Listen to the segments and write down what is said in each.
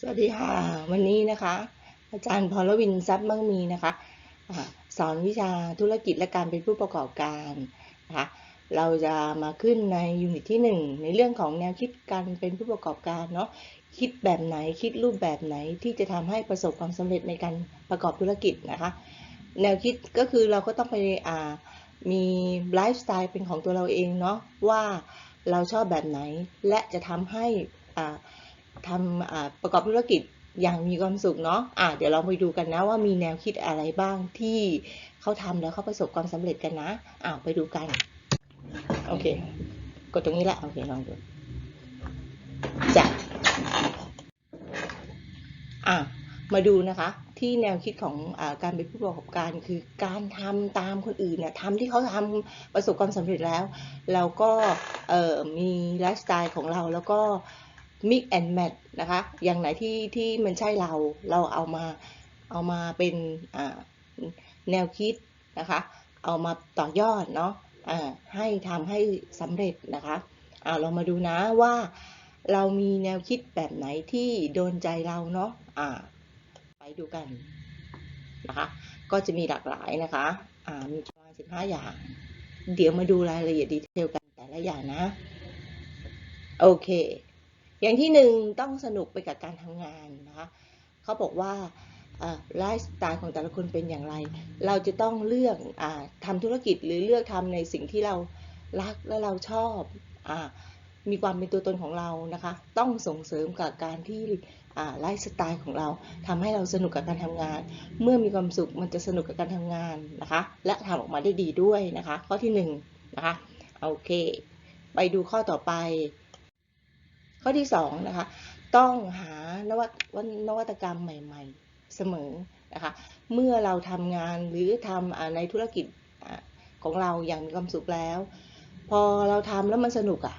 สวัสดีค่ะ วันนี้นะคะ อาจารย์พรวินทรัพย์มั่งมีนะคะอาสอนวิชาธุรกิจและการเป็นผู้ประกอบการนะคะเราจะมาขึ้นในยูนิตที่ 1 ในเรื่องของแนวคิดการเป็นผู้ประกอบการเนาะคิดแบบไหนคิดรูปแบบไหนที่จะทำให้ประสบความสำเร็จในการประกอบธุรกิจนะคะ แนวคิดก็คือเราก็ต้องไปอ่ามีไลฟ์สไตล์เป็นของตัวเราเองเนาะว่าเราชอบแบบไหนและจะทำให้อ่า ทำประกอบธุรกิจอย่างมีความสุขเนาะะเดี๋ยวเราไปดูกันนะว่ามีแนวคิดอะไรบ้างที่เขาทำแล้วเขาประสบความสำเร็จกันนะอ่าไปดูกัน โอเค กดตรงนี้แหละ โอเคลองดูจ้ะอะมาดูนะคะที่แนวคิดของอการเป็นผู้ประกอบการคือการทำตามคนอื่นเนี่ยทำที่เขาทำประสบความสำเร็จแล้วเราก็มีไลฟ์สไตล์ของเราแล้วก็ mix and match นะคะ อย่างไหนที่ที่มันใช่เรา เราเอามาเอามาเป็นแนวคิดนะคะ เอามาต่อยอดเนาะอ่าให้ทำให้สำเร็จนะคะอ่าเรามาดูนะว่าเรามีแนวคิดแบบไหนที่โดนใจเราเนาะอ่าไปดูกันนะคะ ก็จะมีหลากหลายนะคะอ่ามีประมาณ15 อย่าง เดี๋ยวมาดูรายละเอียดดีเทลกันแต่ละอย่างนะ โอเค อย่างที่หนึ่งต้องสนุกไปกับการทำงานนะคะเขาบอกว่าไลฟ์สไตล์ของแต่ละคนเป็นอย่างไร เราจะต้องเลือกอทำธุรกิจหรือเลือกทำในสิ่งที่เรารักและเราชอบอมีความเป็นตัวตนของเรานะคะ ต้องส่งเสริมกับการที่ไลฟ์สไตล์ของเราทำให้เราสนุกกับการทำงาน เมื่อมีความสุขมันจะสนุกกับการทำงานนะคะ และทำออกมาได้ดีด้วยนะคะ ข้อที่หนึ่งนะคะโอเค ไปดูข้อต่อไป ข้อที่สองนะคะต้องหานวัตนวัตกรรมใหม่ ๆเสมอนะคะเมื่อเราทำงานหรือทำในธุรกิจของเราอย่างมีความสุขแล้ว พอเราทำแล้วมันสนุกอะ่ะ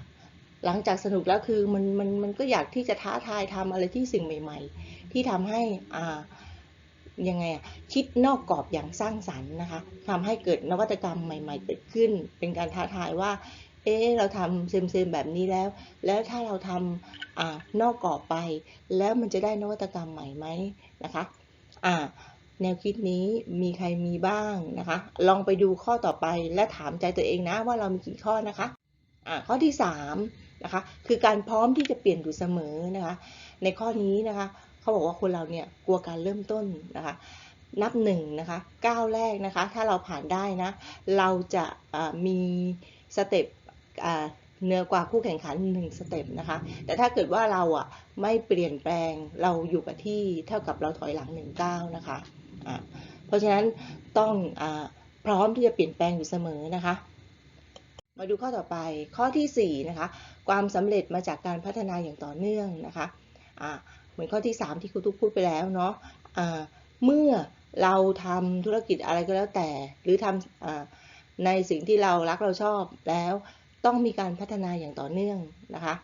หลังจากสนุกแล้วคือมันมันมันก็อยากที่จะท้าทายทำอะไรที่สิ่งใหม่ ๆ ที่ทำให้อ่ายังไงอะคิดนอกกรอบอย่างสร้างสรรค์นะคะทำให้เกิดนวัตกรรมใหม่ ๆ เกิดขึ้น เป็นการท้าทายว่า เอ๊เราทำเซมๆแบบนี้แล้ว แล้วถ้าเราทำอานอกกรอบไป แล้วมันจะได้นวัตกรรมใหม่ไหมนะคะอ่าแนวคิดนี้มีใครมีบ้างนะคะ ลองไปดูข้อต่อไปและถามใจตัวเองนะว่าเรามีกี่ข้อนะคะอ่าข้อที่3นะคะคือการพร้อมที่จะเปลี่ยนอยู่เสมอนะคะ ในข้อนี้นะคะเขาบอกว่าคนเราเนี่ยกลัวการเริ่มต้นนะคะนับหนึ่งนะคะก้าวแรกนะคะ ถ้าเราผ่านได้นะ เราจะมีสเต็ป เหนือกว่าคู่แข่งขันหนึ่งสเต็ปนะคะ แต่ถ้าเกิดว่าเราอะไม่เปลี่ยนแปลงเราอยู่กับที่เท่ากับเราถอยหลังหนึ่งก้าวนะคะะเพราะฉะนั้นต้องอพร้อมที่จะเปลี่ยนแปลงอยู่เสมอนะคะ มาดูข้อต่อไปข้อที่4นะคะความสำเร็จมาจากการพัฒนาอย่างต่อเนื่องนะคะะเหมือนข้อที่ 3 ที่ครูทุกพูดไปแล้วเนาะะเมื่อเราทำธุรกิจอะไรก็แล้วแต่ หรือทำในสิ่งที่เรารักเราชอบแล้ว ต้องมีการพัฒนาอย่างต่อเนื่องนะคะ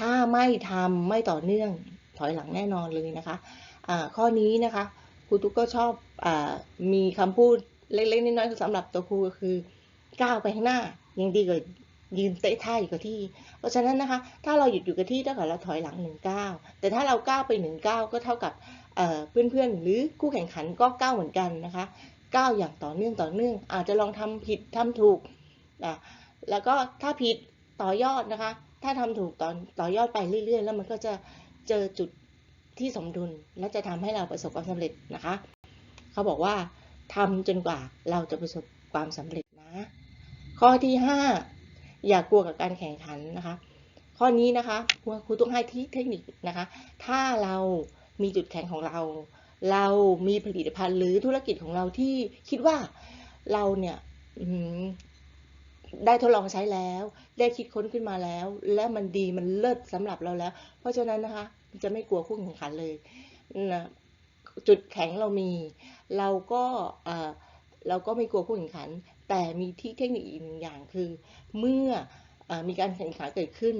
ถ้าไม่ทำไม่ต่อเนื่องถอยหลังแน่นอนเลยนะคะะข้อนี้นะคะครูตุ๊กก็ชอบอมีคำพูดเล็กๆน้อยๆสำหรับตัวครูก็คือก้าวไปข้างหน้ายังดีกว่ายืนเตะท่าอยู่กับที่ เพราะฉะนั้นนะคะ ถ้าเราหยุดอยู่กับที่เท่ากับเราถอยหลังหนึ่งก้าวแต่ถ้าเราก้าวไปหนึ่งก้าวก็เท่ากับเพื่อนๆ หรือคู่แข่งขันก็ก้าวเหมือนกันนะคะก้าวอย่างต่อเนื่องต่อเนื่อง อาจจะลองทำผิดทำถูก แล้วก็ถ้าผิดต่อยอดนะคะ ถ้าทำถูกต่อต่อยอดไปเรื่อย ๆ แล้วมันก็จะเจอจุดที่สมดุลและจะทำให้เราประสบความสำเร็จนะคะ เขาบอกว่าทำจนกว่าเราจะประสบความสำเร็จนะ ข้อที่ 5 อย่ากกลัวกับการแข่งขันนะคะ ข้อนี้นะคะครูต้องให้ที่เทคนิคนะคะ ถ้าเรามีจุดแข็งของเรา เรามีผลิตภัณฑ์หรือธุรกิจของเราที่คิดว่าเราเนี่ย ได้ทดลองใช้แล้ว ได้คิดค้นขึ้นมาแล้ว และมันดีมันเลิศสำหรับเราแล้ว เพราะฉะนั้นนะคะจะไม่กลัวคู่แข่งขันเลยนะจุดแข็งเรามี เราก็เราก็ไม่กลัวคู่แข่งขัน แต่มีที่เทคนิคอีกหนึ่งอย่างคือ เมื่ออมีการแข่งขันเกิดขึ้น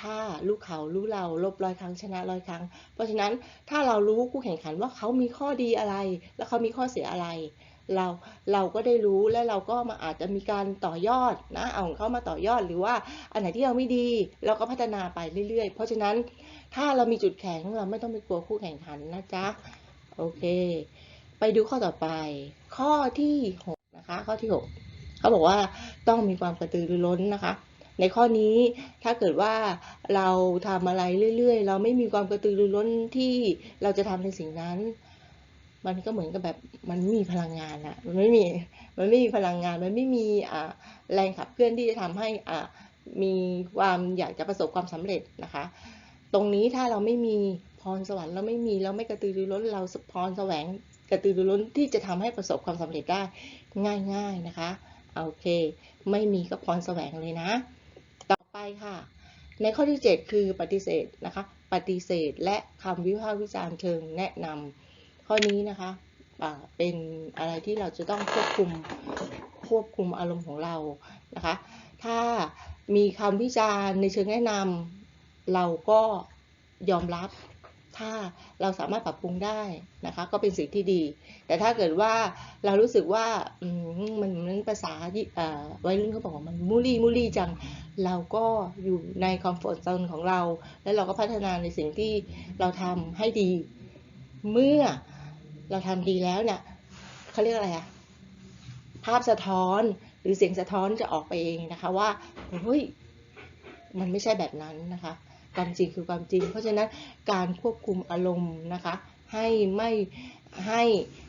ถ้าลูกเขารู้เราลบร้อยครั้งชนะร้อยครั้ง เพราะฉะนั้นถ้าเรารู้คู่แข่งขันว่าเขามีข้อดีอะไร แล้วเขามีข้อเสียอะไร เราเราก็ได้รู้และเราก็มาอาจจะมีการต่อยอดนะเอาของเขามาต่อยอดหรือว่าอันไหนที่เราไม่ดีเราก็พัฒนาไปเรื่อยๆ เพราะฉะนั้นถ้าเรามีจุดแข็งเราไม่ต้องไปกลัวคู่แข่งขันนะจ๊ะโอเค ไปดูข้อต่อไป ข้อที่หกนะคะข้อที่หกเขาบอกว่าต้องมีความกระตือรือร้นนะคะในข้อนี้ถ้าเกิดว่าเราทำอะไรเรื่อย ๆ เราไม่มีความกระตือรือร้นที่เราจะทำในสิ่งนั้น มันก็เหมือนกับแบบมันไม่มีพลังงานอะมันไม่มีมันไม่มีพลังงาน มันไม่มีอ่าแรงขับเคลื่อนที่จะทำให้อ่ามีความอยากจะประสบความสำเร็จนะคะ ตรงนี้ถ้าเราไม่มีพรสวรรค์เราไม่มีเราไม่กระตือรือร้นเราพรแสวงกระตือรือร้นที่จะทำให้ประสบความสำเร็จได้ง่ายๆนะคะโอเค ไม่มีก็พรแสวงเลยนะ ต่อไปค่ะ ในข้อที่ 7 คือปฏิเสธนะคะ ปฏิเสธและคำวิพากษ์วิจารณ์เชิงแนะนำ ข้อนี้นะคะเป็นอะไรที่เราจะต้องควบคุมควบคุมอารมณ์ของเรานะคะ ถ้ามีคำวิจารณ์ในเชิงแนะนำเราก็ยอมรับ ถ้าเราสามารถปรับปรุงได้นะคะ ก็เป็นสิ่งที่ดี แต่ถ้าเกิดว่าเรารู้สึกว่ามันเหมือนภาษาที่เอ่อวัยรุ่นเขาบอกว่ามันมูลี่มูลี่จัง เราก็อยู่ในคอมฟอร์ z โซนของเรา แล้วเราก็พัฒนาในสิ่งที่เราทำให้ดี เมื่อ เราทำดีแล้วเนี่ยเขาเรียกอะไรอะภาพสะท้อนหรือเสียงสะท้อนจะออกไปเองนะคะว่าเฮ้ยมันไม่ใช่แบบนั้นนะคะความจริงคือความจริง เพราะฉะนั้นการควบคุมอารมณ์นะคะให้ไม่ให้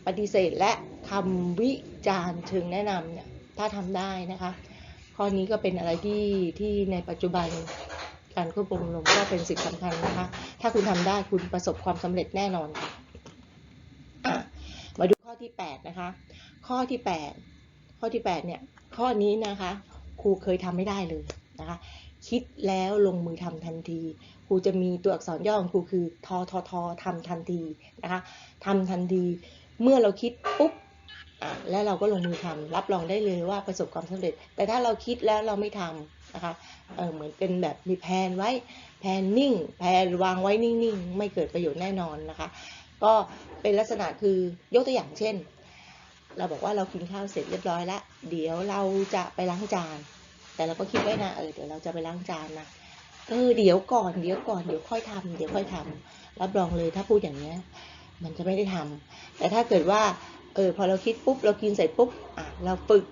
ปฏิเสธและคำวิจารณ์เชิงแนะนำเนี่ยถ้าทำได้นะคะข้อนี้ก็เป็นอะไรที่ที่ในปัจจุบันการควบคุมอารมณ์ก็เป็นสิ่งสำคัญนะคะถ้าคุณทำได้คุณประสบความสำเร็จแน่นอนค่ะ ที่ 8 นะคะ ข้อที่ 8 ข้อที่ 8 เนี่ย ข้อนี้นะคะ ครูเคยทำไม่ได้เลยนะคะ คิดแล้วลงมือทำทันที ครูจะมีตัวอักษรย่อของครูคือทอทอทอทำทันทีนะคะทำทันที เมื่อเราคิดปุ๊บอะแล้วเราก็ลงมือทำรับรองได้เลยว่าประสบความสำเร็จ แต่ถ้าเราคิดแล้วเราไม่ทำนะคะเออเหมือนเป็นแบบมีแผนไว้แผนนิ่งแผนวางไว้นิ่งๆ ไม่เกิดประโยชน์แน่นอนนะคะ ก็ เป็นลักษณะคือยกตัวอย่างเช่น เราบอกว่าเรากินข้าวเสร็จเรียบร้อยแล้วเดี๋ยวเราจะไปล้างจาน แต่เราก็คิดไว้นะเออเดี๋ยวเราจะไปล้างจานนะเออเดี๋ยวก่อนเดี๋ยวก่อนเดี๋ยวค่อยทำเดี๋ยวค่อยทำรับรองเลยถ้าพูดอย่างเนี้ย มันจะไม่ได้ทำแต่ถ้าเกิดว่าเออพอเราคิดปุ๊บเรากินเสร็จปุ๊บอะเราฝึก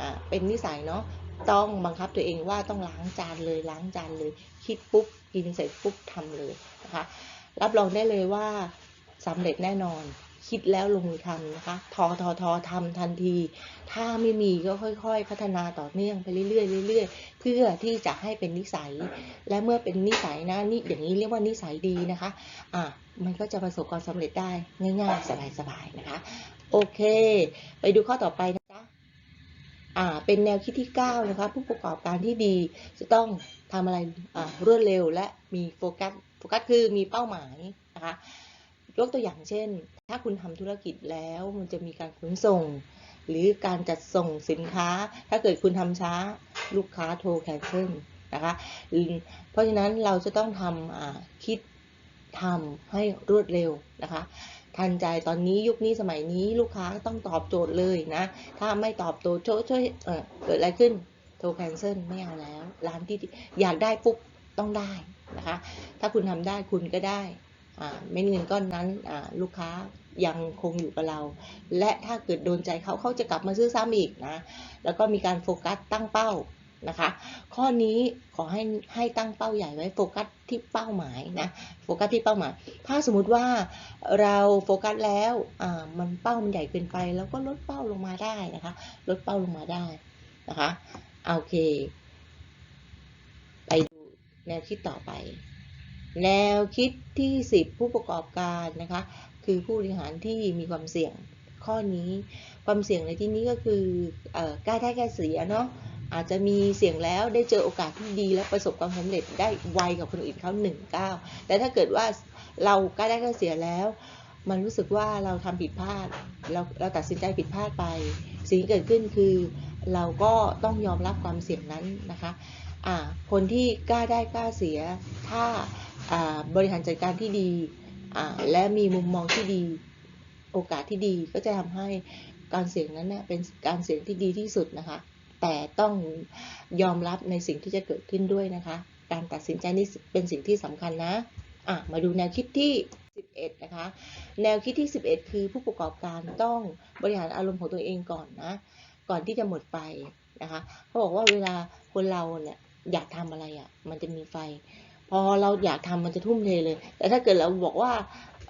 อะเป็นนิสัยเนาะต้องบังคับตัวเองว่าต้องล้างจานเลยล้างจานเลย คิดปุ๊บกินเสร็จปุ๊บทำเลยนะคะรับรองได้เลยว่า สำเร็จแน่นอน คิดแล้วลงมือทำนะคะ ทอทอทอทำทันที ถ้าไม่มีก็ค่อยๆ พัฒนาต่อเนื่องไปเรื่อยๆเรื่อยๆ เพื่อที่จะให้เป็นนิสัย และเมื่อเป็นนิสัยนะนี่อย่างนี้เรียกว่านิสัยดีนะคะ อะมันก็จะประสบความสำเร็จได้ง่าย ๆ สบายๆนะคะ โอเค ไปดูข้อต่อไปนะจ๊ะอ่า เป็นแนวคิดที่ 9 นะคะ ผู้ประกอบการที่ดีจะต้องทำอะไรอ่ารวดเร็วและมีโฟกัส โฟกัสคือมีเป้าหมายนะคะ ยกตัวอย่างเช่น ถ้าคุณทำธุรกิจแล้วมันจะมีการขนส่ง หรือการจัดส่งสินค้า ถ้าเกิดคุณทำช้าลูกค้าโทรแคนเซิลนะคะเพราะฉะนั้นเราจะต้องทำคิดทำให้รวดเร็วนะคะทันใจตอนนี้ยุคนี้สมัยนี้ลูกค้าต้องตอบโจทย์เลยนะถ้าไม่ตอบโจทย์ช่วยช่วยเออเกิดอะไรขึ้นโทรแคนเซิลไม่เอาแล้ว ร้านที่อยากได้ปุ๊บต้องได้นะคะถ้าคุณทำได้คุณก็ได้ เม็ดเงินก้อนนั้นลูกค้ายังคงอยู่กับเรา และถ้าเกิดโดนใจเขาเขาจะกลับมาซื้อซ้ำอีกนะ แล้วก็มีการโฟกัสตั้งเป้านะคะ ข้อนี้ขอให้ให้ตั้งเป้าใหญ่ไว้โฟกัสที่เป้าหมายนะ โฟกัสที่เป้าหมาย ถ้าสมมุติว่าเราโฟกัสแล้วอ่ามันเป้ามันใหญ่เกินไปเราก็ลดเป้าลงมาได้นะคะ ลดเป้าลงมาได้นะคะ โอเค ไปดูแนวคิดต่อไป แนวคิดที่ 10 ผู้ประกอบการนะคะ คือผู้บริหารที่มีความเสี่ยงข้อนี้ความเสี่ยงในที่นี้ก็คืออกล้าได้กล้าเสียเนาะอาจจะมีเสี่ยงแล้วได้เจอโอกาสที่ดีและประสบความสำเร็จได้ไวกับคนอื่นเขาหนึ่งก้าแต่ถ้าเกิดว่าเรากล้าได้กล้าเสียแล้ว มันรู้สึกว่าเราทำผิดพลาดเราเราตัดสินใจผิดพลาดไป สิ่งที่เกิดขึ้นคือ เราก็ต้องยอมรับความเสี่ยงนั้นนะคะอ่าคนที่กล้าได้กล้าเสีย ถ้า บริหารจัดการที่ดี และมีมุมมองที่ดี โอกาสที่ดีก็จะทำให้การเสี่ยงนั้นเนี่ยเป็นการเสี่ยงที่ดีที่สุดนะคะ แต่ต้องยอมรับในสิ่งที่จะเกิดขึ้นด้วยนะคะ การตัดสินใจนี่เป็นสิ่งที่สำคัญนะอะมาดูแนวคิดที่ 11 นะคะ แนวคิดที่ 11 คือผู้ประกอบการต้องบริหารอารมณ์ของตัวเองก่อนนะ ก่อนที่จะหมดไฟนะคะเขาบอกว่าเวลาคนเราเนี่ยอยากทำอะไรอะ่ะ มันจะมีไฟ พอเราอยากทำมันจะทุ่มเทเลย แต่ถ้าเกิดเราบอกว่า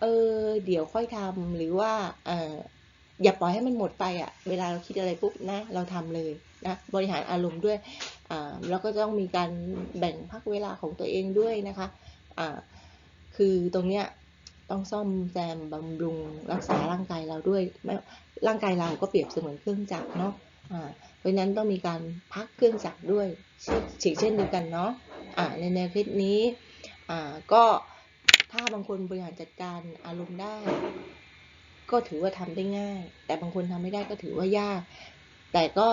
เออ เดี๋ยวค่อยทำหรือว่า เอออย่าปล่อยให้มันหมดไปอะ่ะ เวลาเราคิดอะไรปุ๊บนะ เราทำเลยนะ บริหารอารมณ์ด้วย อ่าแล้วก็ต้องมีการแบ่งพักเวลาของตัวเองด้วยนะคะ อ่า คือตรงเนี้ยต้องซ่อมแซมบำรุงรักษาร่างกายเราด้วยไม่ร่างกายเราก็เปรียบเสมือนเครื่องจักรเนาะ อ่า เพราะนั้นต้องมีการพักเครื่องจักรด้วยเช่นเช่นเดียวกันเนาะ ในแนวคิดนี้อ่าก็ถ้าบางคนบริหารจัดการอารมณ์ได้ ก็ถือว่าทำได้ง่าย แต่บางคนทำไม่ได้ก็ถือว่ายาก แต่ก็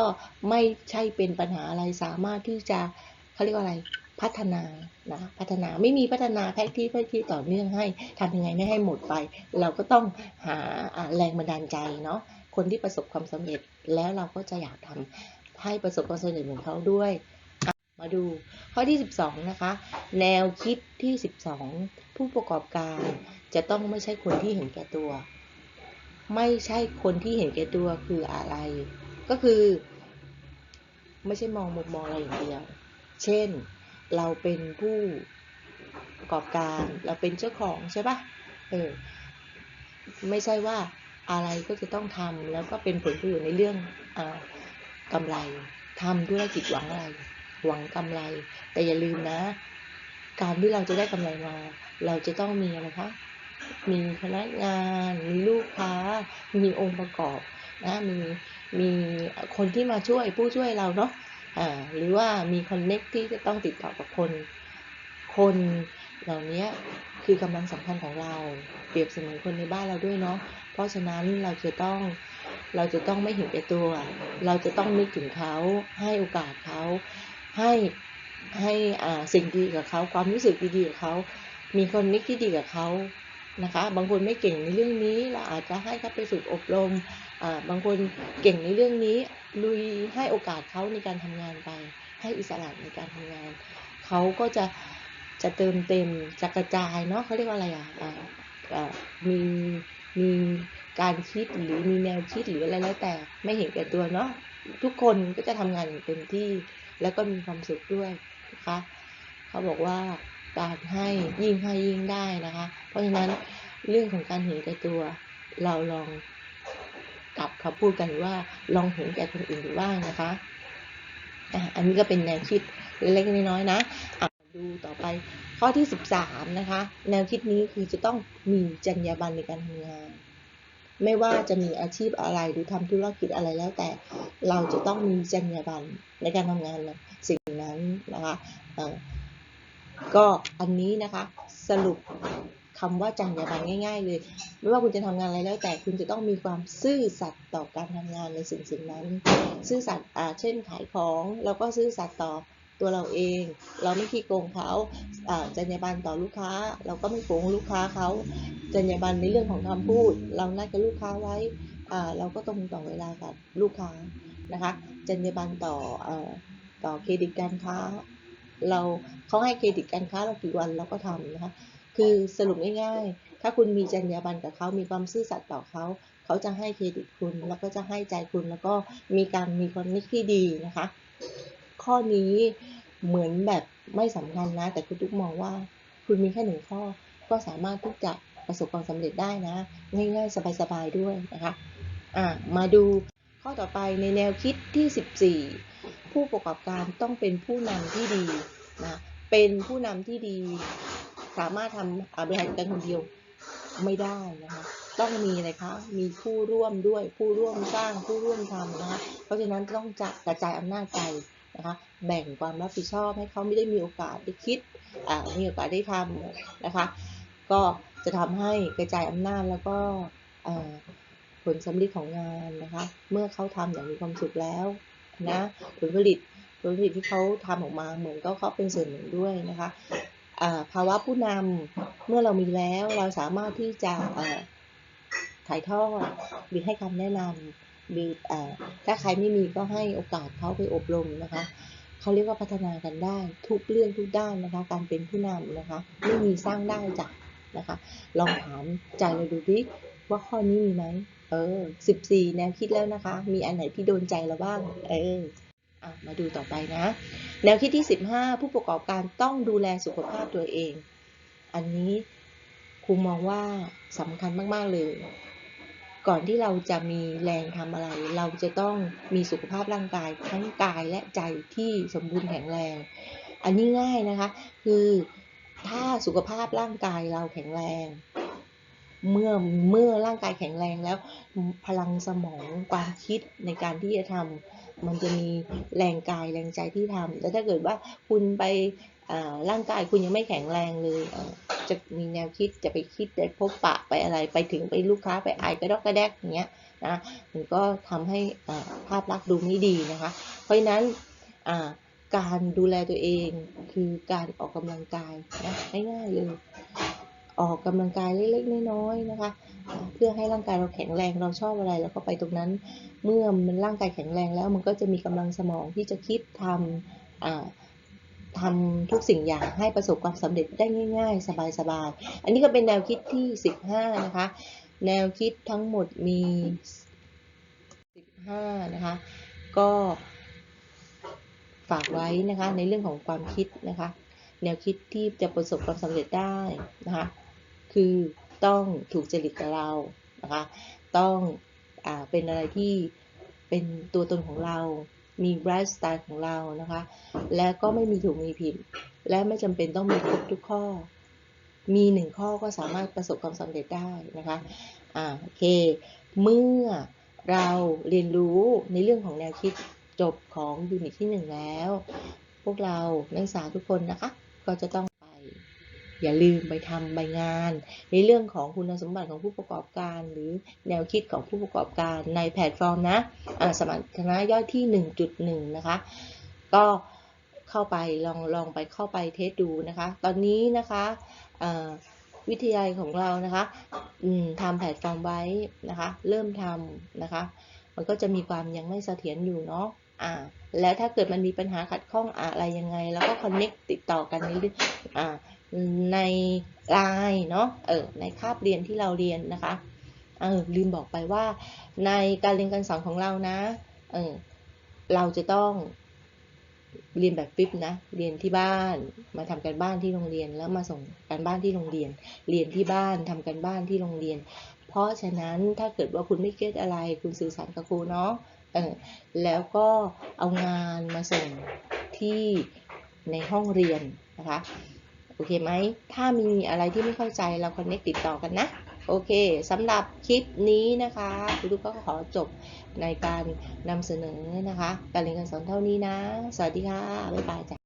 ไม่ใช่เป็นปัญหาอะไรสามารถที่จะเขาเรียกว่าอะไรพัฒนานะพัฒนาไม่มีพัฒนาแพ็กที่แพ็กที่ต่อเนื่องให้ทำยังไงไม่ให้หมดไป เราก็ต้องหาอ่าแรงบันดาลใจเนาะคนที่ประสบความสำเร็จแล้วเราก็จะอยากทำให้ประสบความสำเร็จเหมือนเขาด้วยอะ มาดูข้อที่ 12 นะคะ แนวคิดที่ 12 ผู้ประกอบการจะต้องไม่ใช่คนที่เห็นแก่ตัว ไม่ใช่คนที่เห็นแก่ตัวคืออะไร ก็คือ ไม่ใช่มองมุมมองอะไรอย่างเดียว เช่น เราเป็นผู้ประกอบการเราเป็นเจ้าของใช่ปะเออไม่ใช่ว่าอะไรก็จะต้องทำแล้วก็เป็นผลประโยชน์ในเรื่องอากำไรทำธุรกิจหวังอะไร หวังกำไร แต่อย่าลืมนะ การที่เราจะได้กำไรมา เราจะต้องมีอะไรคะ มีพนักงาน มีลูกค้า มีองค์ประกอบนะมีมีคนที่มาช่วยผู้ช่วยเราเนาะอ่าหรือว่ามีคอนเน็กที่จะต้องติดต่อกับคน คนเหล่านี้คือกำลังสำคัญของเรา เปรียบเสมือนคนในบ้านเราด้วยเนาะเพราะฉะนั้นเราจะต้องเราจะต้องไม่เห็นแก่ตัว เราจะต้องนึกถึงเขาให้โอกาสเขา ให้ให้อ่าสิ่งดีกับเขาความรู้สึกดีๆกับเขา มีคนนิกที่ดีกับเขานะคะ บางคนไม่เก่งในเรื่องนี้เราอาจจะให้เขาไปฝึกอบรมอ่าบางคนเก่งในเรื่องนี้ลุยให้โอกาสเขาในการทำงานไป ให้อิสระในการทำงาน เขาก็จะจะเติมเต็มจะกระจายเนาะเขาเรียกว่าอะไรอะอ่ามีมีการคิดหรือมีแนวคิดหรืออะไรแล้วแต่ไม่เห็นแก่ตัวเนาะทุกคนก็จะทำงานอย่างเต็มที่ แล้วก็มีความสุขด้วยนะคะเขาบอกว่าการให้ยิ่งให้ยิ่งได้นะคะ เพราะฉะนั้นเรื่องของการเห็นแก่ตัวเราลองกลับคำพูดกันว่าลองเห็นแก่คนอื่นดูบ้างนะคะอันนี้ก็เป็นแนวคิดเล็กๆน้อยๆนะะดูต่อไปข้อที่ 13 นะคะ แนวคิดนี้คือจะต้องมีจรรยาบรรณในการทำงาน ไม่ว่าจะมีอาชีพอะไรหรือทำธุรกิจอะไรแล้วแต่ เราจะต้องมีจรรยาบรรณในการทำงานนะสิ่งนั้นนะคะก็อันนี้นะคะสรุปคำว่าจรรยาบรรณง่าย ๆ เลย ไม่ว่าคุณจะทำงานอะไรแล้วแต่คุณจะต้องมีความซื่อสัตย์ต่อการทำงานในสิ่งสิ่งนั้น ซื่อสัตย์อ่าเช่นขายของเราก็ซื่อสัตย์ต่อ ตัวเราเอง เราไม่ขี้โกงเขาจรรยาบรรณต่อลูกค้า เราก็ไม่โกงลูกค้าเขาจรรยาบรรณในเรื่องของคำพูด เรานัดกับลูกค้าไว้เราก็ตรงต่อเวลากับลูกค้านะคะจรรยาบรรณต่อเอ่อต่อเครดิตการค้า เราเขาให้เครดิตการค้าเรากี่วันเราก็ทำนะคะคือสรุปง่ายๆ ถ้าคุณมีจรรยาบรรณกับเขามีความซื่อสัตย์ต่อเขาเขาจะให้เครดิตคุณ แล้วก็จะให้ใจคุณแล้วก็มีการมีคอนเนคที่ดีนะคะ ข้อนี้เหมือนแบบไม่สำคัญนะ แต่คุณทุกมองว่าคุณมีแค่หนึ่งข้อ ก็สามารถที่จะประสบความสำเร็จได้นะ ง่ายๆ สบายๆ ด้วยนะคะอะมาดูข้อต่อไปในแนวคิดที่ 14 ผู้ประกอบการต้องเป็นผู้นำที่ดีนะเป็นผู้นำที่ดี สามารถทำอาบริหารการคนเดียวไม่ได้นะคะต้องมีอะไรคะ มีผู้ร่วมด้วย ผู้ร่วมสร้าง ผู้ร่วมทำนะคะ เพราะฉะนั้นต้องจะกระจายอำนาจไป นะคะแบ่งความรับผิดชอบให้เขาไม่ได้มีโอกาสได้คิดมีโอกาสได้ทำนะคะ ก็จะทำให้กระจายอำนาจแล้วก็ผลสำลิดของงานนะคะ เมื่อเขาทำอย่างมีความสุขแล้วนะผลผลิตผลผลิตที่เขาทำออกมาเหมือนก็เขาเป็นส่วนหนึ่งด้วยนะคะภาวะผู้นำเมื่อเรามีแล้วเราสามารถที่จะถ่ายทอดหรือให้คำแนะนห รือเอ่อถ้าใครไม่มีก็ให้โอกาสเขาไปอบรมนะคะเขาเรียกว่าพัฒนากันได้ทุกเรื่องทุกด้านนะคะ การเป็นผู้นำนะคะ ไม่มีสร้างได้จ้ะนะคะ ลองถามใจเราดูดิว่าข้อนี้มีไหมเออสิบสี่แนวคิดแล้วนะคะ มีอันไหนที่โดนใจเราบ้าง เอออะมาดูต่อไปนะ แนวคิดที่ 15 ผู้ประกอบการต้องดูแลสุขภาพตัวเอง อันนี้ครูมองว่าสำคัญมาก ๆ เลย ก่อนที่เราจะมีแรงทำอะไร เราจะต้องมีสุขภาพร่างกายทั้งกายและใจที่สมบูรณ์แข็งแรง อันนี้ง่ายนะคะ คือถ้าสุขภาพร่างกายเราแข็งแรง เมื่อเมื่อร่างกายแข็งแรงแล้ว พลังสมองความคิดในการที่จะทำมันจะมีแรงกายแรงใจที่ทำแต่ถ้าเกิดว่าคุณไป ร่างกายคุณยังไม่แข็งแรงเลยจะมีแนวคิดจะไปคิดไปพบปะไปอะไรไปถึงไปลูกค้าไปอายกระดอกกระแดกอย่างเงี้ยนะมันก็ทำให้ภาพลักษณ์ดูไม่ดีนะคะ เพราะฉะนั้นการดูแลตัวเองคือการออกกำลังกายนะง่ายๆเลยออกกำลังกายเล็กๆน้อยๆนะคะ เพื่อให้ร่างกายเราแข็งแรงเราชอบอะไรเราก็ไปตรงนั้น เมื่อมันร่างกายแข็งแรงแล้วมันก็จะมีกำลังสมองที่จะคิดทำอ่า ทำทุกสิ่งอย่างให้ประสบความสำเร็จได้ง่าย ๆ สบายๆ อันนี้ก็เป็นแนวคิดที่ 15 นะคะ แนวคิดทั้งหมดมี 15 นะคะ ก็ฝากไว้นะคะในเรื่องของความคิดนะคะ แนวคิดที่จะประสบความสำเร็จได้นะคะ คือต้องถูกจริตกับเรานะคะ ต้องอเป็นอะไรที่เป็นตัวตนของเรา มีไลฟ์สไตล์ของเรานะคะ และก็ไม่มีถูกมีผิด และไม่จำเป็นต้องมีครบทุกข้อ มีหนึ่งข้อก็สามารถประสบความสำเร็จได้นะคะอ่าโอเค เมื่อเราเรียนรู้ในเรื่องของแนวคิดจบของยูนิตที่หนึ่งแล้ว พวกเรานักศึกษาทุกคนนะคะ ก็จะต้อง อย่าลืมไปทำใบงาน ในเรื่องของคุณสมบัติของผู้ประกอบการ หรือแนวคิดของผู้ประกอบการในแพลตฟอร์มนะอ่าสมรรถนะย่อยที่ 1.1 นะคะ ก็เข้าไปลองลองไปเข้าไปเทสดูนะคะ ตอนนี้นะคะวิทยาลัยของเรานะคะทำแพลตฟอร์มไว้นะคะ เริ่มทำนะคะ มันก็จะมีความยังไม่เสถียรอยู่เนาะอ่าแล้วถ้าเกิดมันมีปัญหาขัดข้องอะไรยังไง แล้วก็คอนเน็กติดต่อกันในเรื่องอ่า ในไลน์เนาะเออในคาบเรียนที่เราเรียนนะคะเออลืมบอกไปว่า ในการเรียนการสอนของเรานะเออเราจะต้องเรียนแบบฟิปนะ เรียนที่บ้าน มาทำการบ้านที่โรงเรียน แล้วมาส่งการบ้านที่โรงเรียน เรียนที่บ้านทำการบ้านที่โรงเรียน เพราะฉะนั้นถ้าเกิดว่าคุณไม่เก็ตอะไร คุณสื่อสารกับครูเนาะเออแล้วก็เอางานมาส่งที่ในห้องเรียนนะคะ โอเคไหม ถ้ามีอะไรที่ไม่เข้าใจเราคอนเน็กติดต่อกันนะ โอเคสำหรับคลิปนี้นะคะคุณลูกก็ขอจบในการนำเสนอนะคะการเรียนการสอนเท่านี้นะ สวัสดีค่ะ บ๊ายบายจ้ะ